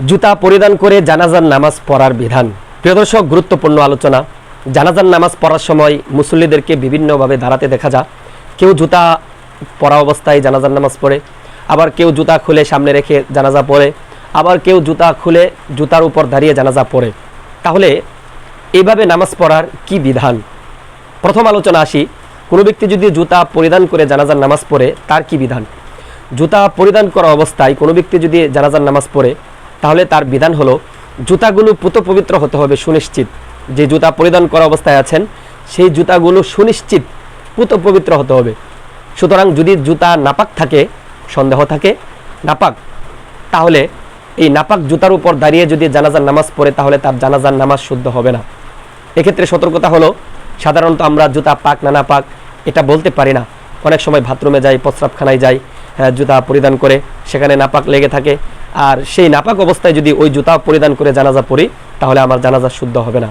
জুতা পরিধান করে জানাজার নামাজ পড়ার বিধান। প্রিয় দর্শক, গুরুত্বপূর্ণ আলোচনা। জানাজার নামাজ পড়ার সময় মুসল্লিদেরকে বিভিন্নভাবে দাঁড়াতে দেখা যায়। কেউ জুতা পরা অবস্থায় জানাজার নামাজ পড়ে, আবার কেউ জুতা খুলে সামনে রেখে জানাজা পড়ে, আবার কেউ জুতা খুলে জুতার উপর দাঁড়িয়ে জানাজা পড়ে। তাহলে এইভাবে নামাজ পড়ার কি বিধান? প্রথম আলোচনা আসি, কোনো ব্যক্তি যদি জুতা পরিধান করে জানাজার নামাজ পড়ে, তার কি বিধান? জুতা পরিধান করা অবস্থায় কোনো ব্যক্তি যদি জানাজার নামাজ পড়ে তাহলে তার বিধান হলো জুতাগুলো পুত পবিত্র হতে হবে সুনিশ্চিত। যে জুতা পরিধান করা অবস্থায় আছেন সেই জুতাগুলো সুনিশ্চিত পুত পবিত্র হতে হবে। সুতরাং যদি জুতা নাপাক থাকে সন্দেহ থাকে নাপাক তাহলে এই নাপাক জুতার উপর দাঁড়িয়ে যদি জানাজার নামাজ পড়ে তাহলে তার জানাজার নামাজ শুদ্ধ হবে না। এক্ষেত্রে সতর্কতা হলো সাধারণত আমরা জুতা পাক না না পাক এটা বলতে পারি না। অনেক সময় বাথরুমে যাই প্রস্রাবখানায় যাই হ্যাঁ, জুতা পরিধান করে সেখানে নাপাক লেগে থাকে আর সেই নাপাক অবস্থায় যদি ওই জুতা পরিধান করে জানাজা পড়ি, তাহলে আমার জানাজা শুদ্ধ হবে না।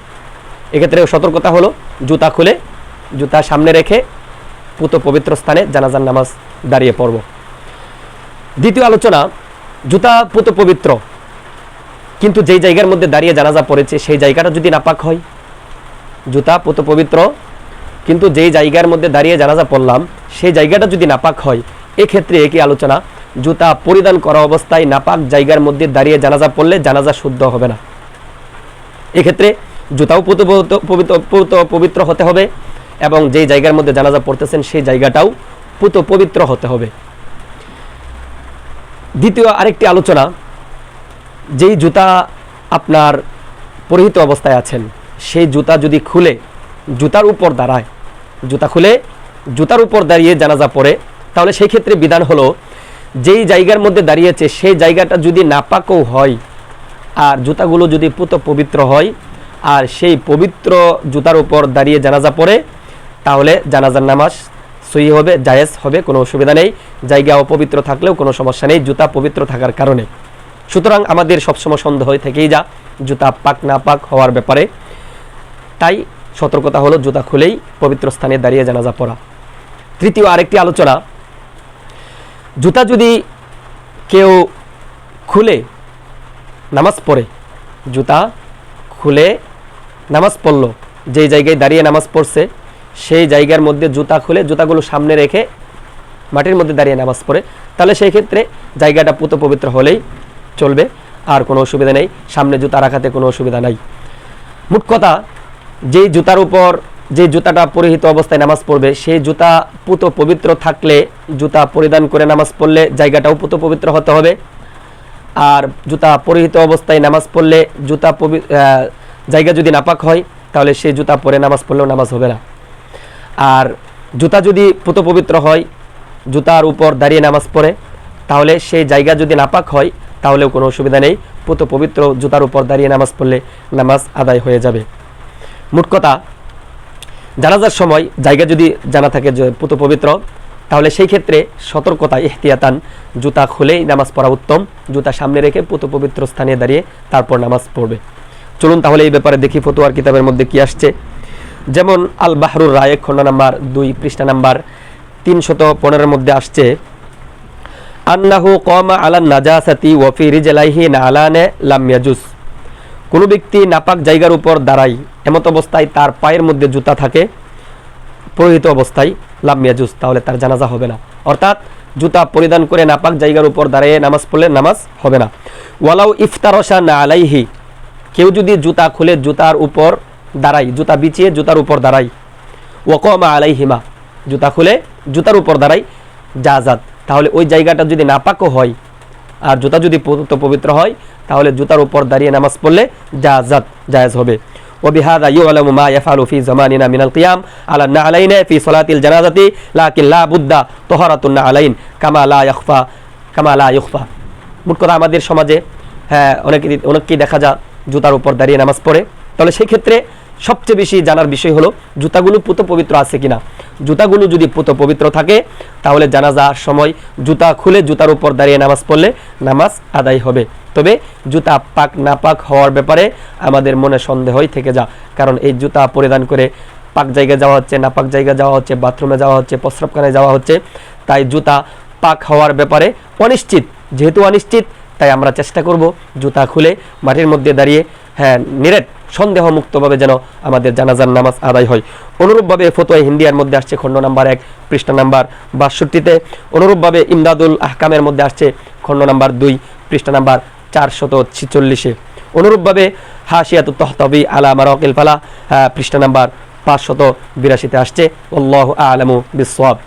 এক্ষেত্রে সতর্কতা হলো, জুতা খুলে, জুতা সামনে রেখে পুত পবিত্র স্থানে জানাজার নামাজ দাঁড়িয়ে পড়ব। দ্বিতীয় আলোচনা, জুতা পুত পবিত্র, কিন্তু যেই জায়গার মধ্যে দাঁড়িয়ে জানাজা পড়েছে, সেই জায়গাটা যদি নাপাক হয়, জুতা পুত পবিত্র, কিন্তু যেই জায়গার মধ্যে দাঁড়িয়ে জানাজা পড়লাম, সেই জায়গাটা যদি নাপাক হয়, এক্ষেত্রে একই আলোচনা জুতা পরিধান করা অবস্থায় নাপাক জায়গার মধ্যে দাঁড়িয়ে জানাজা পড়লে জানাজা শুদ্ধ হবে না। এক্ষেত্রে জুতাও পবিত্র পবিত্র হতে হবে এবং যেই জায়গার মধ্যে জানাজা পড়তেছেন সেই জায়গাটাও পুত পবিত্র হতে হবে। দ্বিতীয় আরেকটি আলোচনা, যেই জুতা আপনার পরিহিত অবস্থায় আছেন, সেই জুতা যদি খুলে, জুতার উপর দাঁড়ায়, জুতা খুলে, জুতার উপর দাঁড়িয়ে জানাজা পড়ে, তাহলে সেই ক্ষেত্রে বিধান হলো যেই জায়গার মধ্যে দাঁড়িয়েছে, সেই জায়গাটা যদি নাপাকও হয়, আর জুতাগুলো যদি পুত পবিত্র হয়, আর সেই পবিত্র জুতার উপর দাঁড়িয়ে জানাজা পড়ে, তাহলে জানাজার নামাজ সই হবে, জায়েজ হবে, কোনো অসুবিধা নেই। জায়গা অপবিত্র থাকলেও কোনো সমস্যা নেই, জুতা পবিত্র থাকার কারণে। সুতরাং আমাদের সবসময় সন্দেহ হয়ে থেকেই যা, জুতা পাক না পাক হওয়ার ব্যাপারে। তাই সতর্কতা হলো, জুতা খুলেই পবিত্র স্থানে দাঁড়িয়ে জানাজা পড়া। তৃতীয় আরেকটি আলোচনা জুতা যদি কেউ খুলে নামাজ পড়ে, জুতা খুলে নামাজ পড়ল, যেই জায়গায় দাঁড়িয়ে নামাজ পড়ছে, সেই জায়গার মধ্যে জুতা খুলে জুতাগুলো সামনে রেখে মাটির মধ্যে দাঁড়িয়ে নামাজ পড়ে, তাহলে সেই ক্ষেত্রে জায়গাটা পুত পবিত্র হলেই চলবে, আর কোনো অসুবিধা নেই, সামনে জুতা রাখাতে কোনো অসুবিধা নাই। মোট কথা, যেই জুতার উপর যে জুতাটা পরিহিত অবস্থায় নামাজ পড়বে, সেই জুতা পুত পবিত্র থাকলে জুতা পরিধান করে নামাজ পড়লে জায়গাটাও পুত পবিত্র হতে হবে। আর জুতা পরিহিত অবস্থায় নামাজ পড়লে জুতা জায়গা যদি নাপাক হয়, তাহলে সেই জুতা পরে নামাজ পড়লেও নামাজ হবে না। আর জুতা যদি পুত পবিত্র হয়, জুতার উপর দাঁড়িয়ে নামাজ পড়ে, তাহলে সেই জায়গা যদি নাপাক হয়, তাহলেও কোনো অসুবিধা নেই। পুত পবিত্র জুতার উপর দাঁড়িয়ে নামাজ পড়লে নামাজ আদায় হয়ে যাবে। মোট কথা জানাজার সময় জায়গা যদি জানা থাকে পুত পবিত্র, তাহলে সেই ক্ষেত্রে সতর্কতা ইহতিয়াতান জুতা খুলেই নামাজ পড়া উত্তম। জুতা সামনে রেখে পুত পবিত্র স্থানে দাঁড়িয়ে তারপর নামাজ পড়বে। চলুন তাহলে এই ব্যাপারে দেখি ফতুয়ার কিতাবের মধ্যে কি আসছে। যেমন আল বাহরুর রায়, খন্ড নাম্বার দুই, পৃষ্ঠা নাম্বার তিনশত পনেরোর মধ্যে আসছে, আন্নাহু কমা আলা নাজাসাতি ওয়ফি রিজলাইহি নালানে লাম ইয়াজুস। কোনো ব্যক্তি নাপাক জায়গার উপর দাঁড়ায়, এমত অবস্থায় তার পায়ের মধ্যে জুতা থাকে, পরিহিত অবস্থায়, লাম ইয়াজুস তাহলে তার জানাজা হবে না। অর্থাৎ জুতা পরিধান করে নাপাক জায়গার উপর দাঁড়িয়ে নামাজ পড়লে নামাজ হবে না। ওয়ালাউ ইফতারসা না আলাইহি, কেউ যদি জুতা খুলে জুতার উপর দাঁড়ায়, জুতা বিছিয়ে জুতার উপর দাঁড়ায় ওকমা আলাইহিমা, জুতা খুলে জুতার উপর দাঁড়ায় জাজাদ তাহলে ওই জায়গাটা যদি নাপাকও হয় আর জুতা যদি পবিত্র পবিত্র হয় তাহলে জুতার উপর দাঁড়িয়ে নামাজ পড়লে জাজাদ জায়েজ হবে وبهذا يعلم ما يفعل في زماننا من القيام على النعلين في صلاة الجنازة لكن لا بد طهارة النعلين كما لا يخفى كما لا يخفى মোট কথা আমাদের সমাজে হ্যাঁ অনেকে অনেককেই দেখা যায় জুতার উপর দাঁড়িয়ে নামাজ পড়ে তাহলে সেই ক্ষেত্রে সবচেয়ে বেশি জানার বিষয় হলো জুতাগুলো পুত পবিত্র আছে কিনা জুতাগুলো যদি পবিত্র থাকে, তাহলে জানাজার সময় জুতা খুলে জুতার উপর দাঁড়িয়ে নামাজ পড়লে নামাজ আদায় হবে। তবে জুতা পাক না পাক হওয়ার ব্যাপারে আমাদের মনে সন্দেহই থেকে যা কারণ এই জুতা পরিধান করে পাক জায়গায় যাওয়া হচ্ছে, না পাক জায়গায় যাওয়া হচ্ছে, বাথরুমে যাওয়া হচ্ছে, প্রস্রাবখানায় যাওয়া হচ্ছে, তাই জুতা পাক হওয়ার ব্যাপারে অনিশ্চিত। যেহেতু অনিশ্চিত, তাই আমরা চেষ্টা করব জুতা খুলে মাটির মধ্যে দাঁড়িয়ে হ্যাঁ নিরেট সন্দেহ মুক্তভাবে যেন আমাদের জানাজার নামাজ আদায় হয়। অনুরূপভাবে ফতোয়া হিন্দিয়ার মধ্যে আসছে খণ্ড নাম্বার এক, পৃষ্ঠা নাম্বার বাষট্টিতে। অনুরূপভাবে ইমদাদুল আহকামের মধ্যে আসছে খণ্ড নাম্বার দুই, পৃষ্ঠা নাম্বার চারশত ছিচল্লিশে অনুরূপভাবে হাসিয়াতু তহতবি আলা মারকিল ফালা পৃষ্ঠা নাম্বার পাঁচশত বিরাশিতে আসছে। আল্লাহ আলামু বিসওয়াব